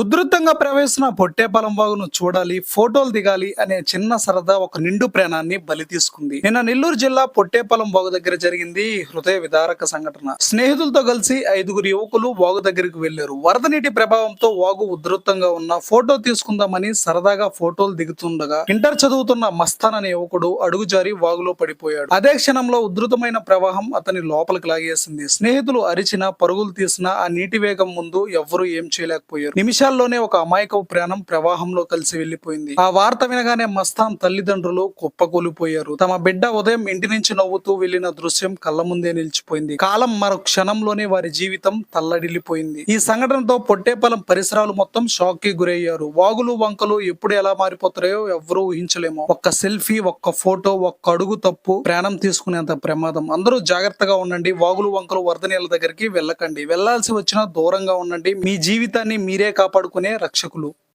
ఉధృతంగా ప్రవేశిన పొట్టేపాలెం వాగును చూడాలి ఫోటోలు దిగాలి అనే చిన్న సరదా ఒక నిండు ప్రాణాన్ని బలి తీసుకుంది. నిన్న నెల్లూరు జిల్లా పొట్టేపాలెం వాగు దగ్గర జరిగింది ఈ హృదయ విదారక సంఘటన. స్నేహితులతో కలిసి ఐదుగురు యువకులు వాగు దగ్గరికి వెళ్ళారు వరద నీటి ప్రభావంతో వాగు ఉధృతంగా ఉన్న ఫోటో తీసుకుందామని సరదాగా ఫోటోలు దిగుతుండగా ఇంటర్ చదువుతున్న మస్తాన్ అనే యువకుడు అడుగు జారి వాగులో పడిపోయాడు. అదే క్షణంలో ఉధృతమైన ప్రవాహం అతని లోపలికి లాగేసింది. స్నేహితులు అరిచిన పరుగులు తీసిన ఆ నీటి వేగం ముందు ఎవ్వరూ ఏం చేయలేకపోయారు. నిమిషం నిమిషాల్లోనే ఒక అమాయక ప్రాణం ప్రవాహంలో కలిసి వెళ్ళిపోయింది ఆ వార్త వినగానే మస్తాన్ తల్లిదండ్రులు కుప్పకూలిపోయారు. తమ బిడ్డ ఉదయం ఇంటి నుంచి నవ్వుతూ వెళ్ళిన దృశ్యం కళ్ళ ముందే నిలిచిపోయింది. కాలం మరో క్షణంలోనే వారి జీవితం తల్లడిల్లిపోయింది. ఈ సంఘటనతో పొట్టేపలం పరిసరాలు మొత్తం షాక్కి గురయ్యారు. వాగులు వంకలు ఎప్పుడు ఎలా మారిపోతాయో ఎవరూ ఊహించలేము. ఒక్క సెల్ఫీ ఒక్క ఫోటో ఒక్క అడుగు తప్పు ప్రాణం తీసుకునేంత ప్రమాదం. అందరూ జాగ్రత్తగా ఉండండి. వాగులు వంకలు వరద నీళ్ళ దగ్గరికి వెళ్ళకండి. వెళ్ళాల్సి వచ్చినా దూరంగా ఉండండి. మీ జీవితాన్ని మీరే కాపాడుకునే రక్షకులు.